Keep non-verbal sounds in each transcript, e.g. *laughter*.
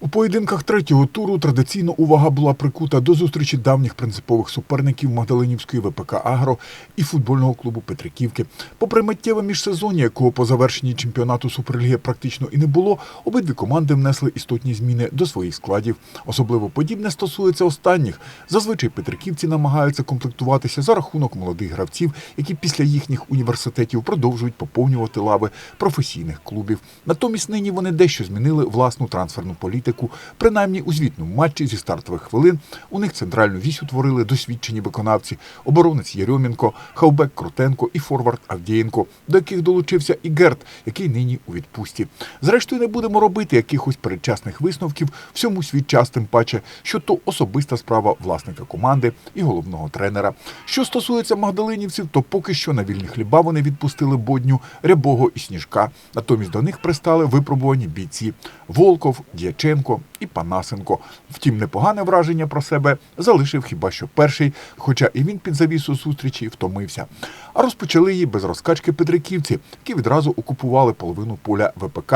У поєдинках третього туру традиційно увага була прикута до зустрічі давніх принципових суперників Магдалинівської ВПК Агро і футбольного клубу Петриківки. Попри миттєве міжсезоння, якого по завершенні чемпіонату Суперліги практично і не було, обидві команди внесли істотні зміни до своїх складів. Особливо подібне стосується останніх. Зазвичай Петриківці намагаються комплектуватися за рахунок молодих гравців, які після їхніх університетів продовжують поповнювати лави професійних клубів. Натомість нині вони дещо змінили власну трансферну політику. Принаймні у звітному матчі зі стартових хвилин у них центральну вісь утворили досвідчені виконавці оборонець Єрьомінко, хавбек Крутенко і форвард Авдієнко, до яких долучився і Герт, який нині у відпустці. Зрештою, не будемо робити якихось передчасних висновків всьому свій час, тим паче, що то особиста справа власника команди і головного тренера. Що стосується магдалинівців, то поки що на вільні хліба вони відпустили бодню, рябого і сніжка. Натомість до них пристали випробувані бійці Волков, Дяченко і Панасенко. Втім, непогане враження про себе залишив хіба що перший, хоча і він під завісу зустрічі втомився. А розпочали її без розкачки петриківці, які відразу окупували половину поля ВПК,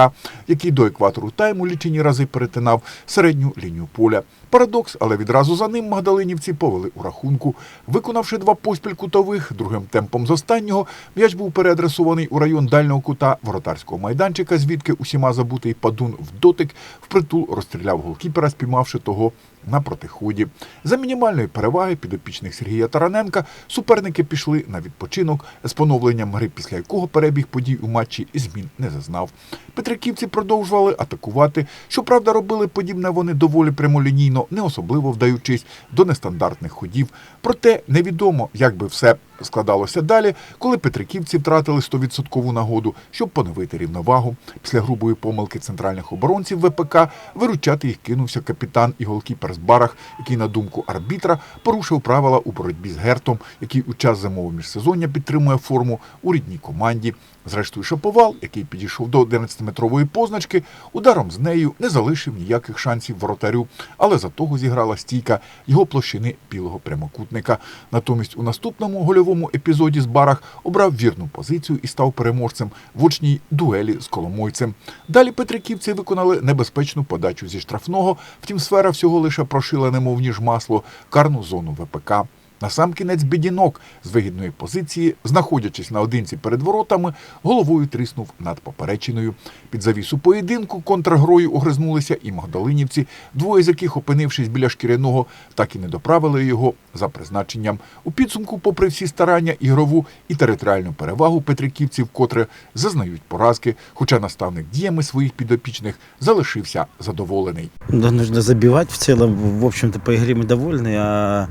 який до екватору тайму лічені рази перетинав середню лінію поля. Парадокс, але відразу за ним магдалинівці повели у рахунку. Виконавши два поспіль кутових, другим темпом з останнього, м'яч був переадресований у район дальнього кута воротарського майданчика, звідки усіма забутий падун в дотик впритул розстріляв голкіпера, спіймавши того на протиході. За мінімальної переваги підопічних Сергія Тараненка суперники пішли на відпочинок з поновленням гри, після якого перебіг подій у матчі змін не зазнав. Петриківці продовжували атакувати. Щоправда, робили подібне вони доволі прямолінійно, не особливо вдаючись до нестандартних ходів. Проте невідомо, як би все складалося далі, коли петриківці втратили 100% нагоду, щоб поновити рівновагу. Після грубої помилки центральних оборонців ВПК виручати їх кинувся капітан і голкіпер з барах, який, на думку арбітра, порушив правила у боротьбі з гертом, який у час зимового міжсезоння підтримує форму у рідній команді. Зрештою, Шаповал, який підійшов до 11-метрової позначки, ударом з нею не залишив ніяких шансів воротарю, але за того зіграла стійка його площини білого прямокутника. Натомість у наступному гольовому епізоді з барах обрав вірну позицію і став переможцем в очній дуелі з Коломойцем. Далі Петриківці виконали небезпечну подачу зі штрафного, втім сфера всього лише прошила, немов ніж масло, карну зону ВПК. Насамкінець бідінок з вигідної позиції, знаходячись наодинці перед воротами, головою тріснув над поперечиною. Під завісу поєдинку контргрою огризнулися і магдалинівці, двоє з яких, опинившись біля шкіряного, так і не доправили його за призначенням. У підсумку, попри всі старання, ігрову і територіальну перевагу петриківців, котре зазнають поразки, хоча наставник діями своїх підопічних залишився задоволений. Нужно забивать в целом. В общем-то, по игре мы довольны, а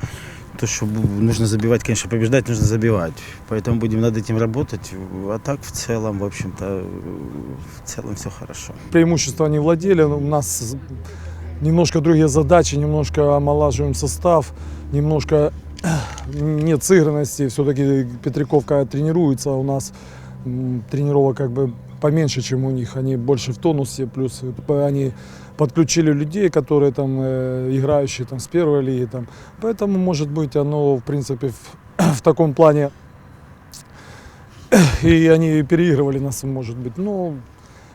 то, что бу- нужно забивать, конечно, побеждать нужно забивать. Поэтому будем над этим работать. А так, в целом, в общем-то, в целом все хорошо. преимущество не владели. У нас немножко другие задачи, немножко омолаживаем состав, немножко *clears throat* нет сыгранности. Все-таки Петриковка тренируется, а у нас м, тренировок как бы поменьше, чем у них. Они больше в тонусе, плюс они подключили людей, которые там э, играющие там с первой лиги. Там. Поэтому, может быть, оно, в принципе, в, *clears throat* в таком плане *clears throat* и они переигрывали нас, может быть. Но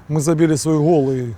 мы забили свой гол и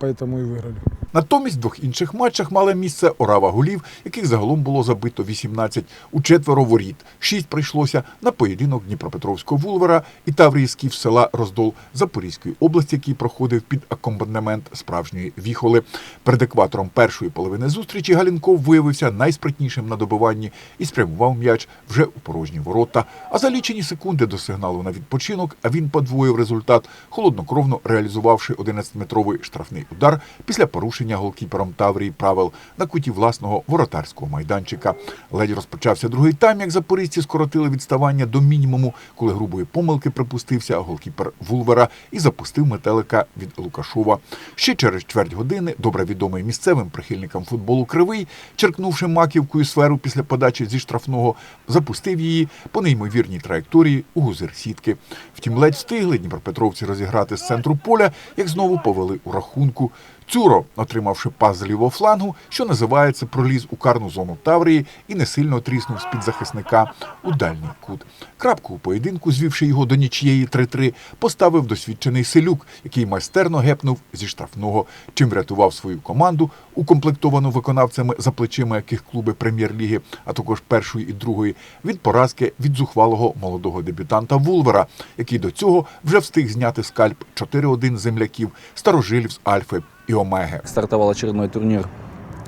поэтому и выиграли. Натомість в двох інших матчах мали місце орава голів, яких загалом було забито 18 у четверо воріт. Шість прийшлося на поєдинок Дніпропетровського вулвера і Таврійський села Роздол Запорізької області, який проходив під акомпанемент справжньої віхоли. Перед екватором першої половини зустрічі Галінков виявився найспритнішим на добиванні і спрямував м'яч вже у порожні ворота. А за лічені секунди до сигналу на відпочинок, він подвоїв результат, холоднокровно реалізувавши 11-метровий штрафний удар після порушення голкіпером Таврії правил на куті власного воротарського майданчика. Ледь розпочався другий тайм, як запорізьці скоротили відставання до мінімуму, коли грубої помилки припустився голкіпер Вулвера і запустив метелика від Лукашова. Ще через чверть години добре відомий місцевим прихильникам футболу Кривий, черкнувши маківкою сферу після подачі зі штрафного, запустив її по неймовірній траєкторії у гузир сітки. Втім, ледь встигли дніпропетровці розіграти з центру поля, як знову повели у рахунку. Цуро, отримавши пас з лівого флангу, що називається, проліз у карну зону Таврії і не сильно тріснув з-під захисника у дальній кут. Крапку у поєдинку, звівши його до нічієї 3-3, поставив досвідчений Селюк, який майстерно гепнув зі штрафного, чим врятував свою команду, укомплектовану виконавцями, за плечима яких клуби прем'єр-ліги, а також першої і другої, від поразки від зухвалого молодого дебютанта Вулвера, який до цього вже встиг зняти скальп 4-1 земляків, старожилів з Альфи і Омеги. Стартовал очередной турнир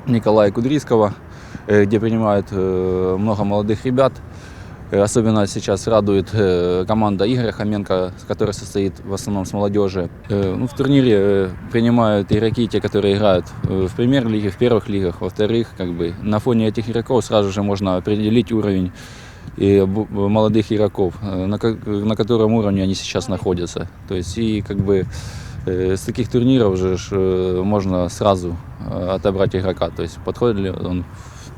Николая Кудрийского, э, где принимают э, много молодых ребят. Э, Особенно сейчас радует э, команда Игоря Хоменко, которая состоит в основном с молодежи. Э, Ну, в турнире э, принимают игроки, те, которые играют э, в премьер-лиге, в первых лигах. Во-вторых, как бы на фоне этих игроков сразу же можно определить уровень и бу- молодых игроков, э, на, ко- на котором уровне они сейчас находятся. То есть и как бы э, с таких турниров же ж, э, можно сразу э, отобрать игрока, то есть подходит ли он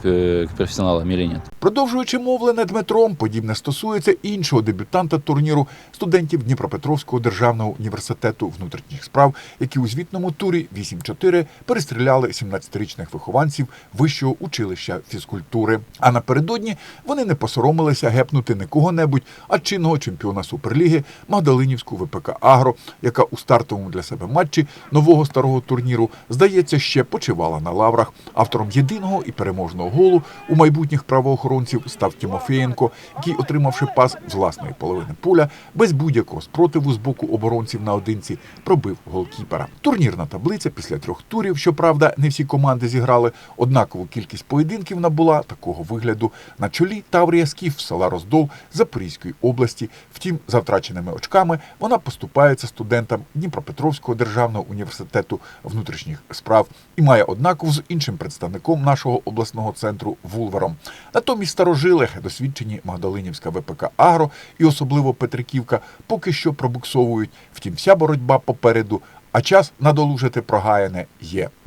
э, к профессионалам или нет. Продовжуючи мовлене Дмитром, подібне стосується іншого дебютанта турніру студентів Дніпропетровського державного університету внутрішніх справ, які у звітному турі 8-4 перестріляли 17-річних вихованців вищого училища фізкультури. А напередодні вони не посоромилися гепнути не кого-небудь, а чинного чемпіона суперліги Магдалинівську ВПК Агро, яка у стартовому для себе матчі нового старого турніру здається ще почивала на лаврах. Автором єдиного і переможного голу у майбутніх правоохоронців став Тимофієнко, який, отримавши пас власної половини поля, без будь-якого спротиву з боку оборонців наодинці, пробив голкіпера. Турнірна таблиця після трьох турів, щоправда, не всі команди зіграли однакову кількість поєдинків набула такого вигляду. На чолі Таврія Скіф села Роздол Запорізької області. Втім, за втраченими очками вона поступається студентам Дніпропетровського державного університету внутрішніх справ і має однакову з іншим представником нашого обласного центру Вулвером. Натомість старожили досвідчені Магдалинівська ВПК Агро і особливо Петриківка поки що пробуксовують. Втім, вся боротьба попереду, а час надолужити прогаяне є.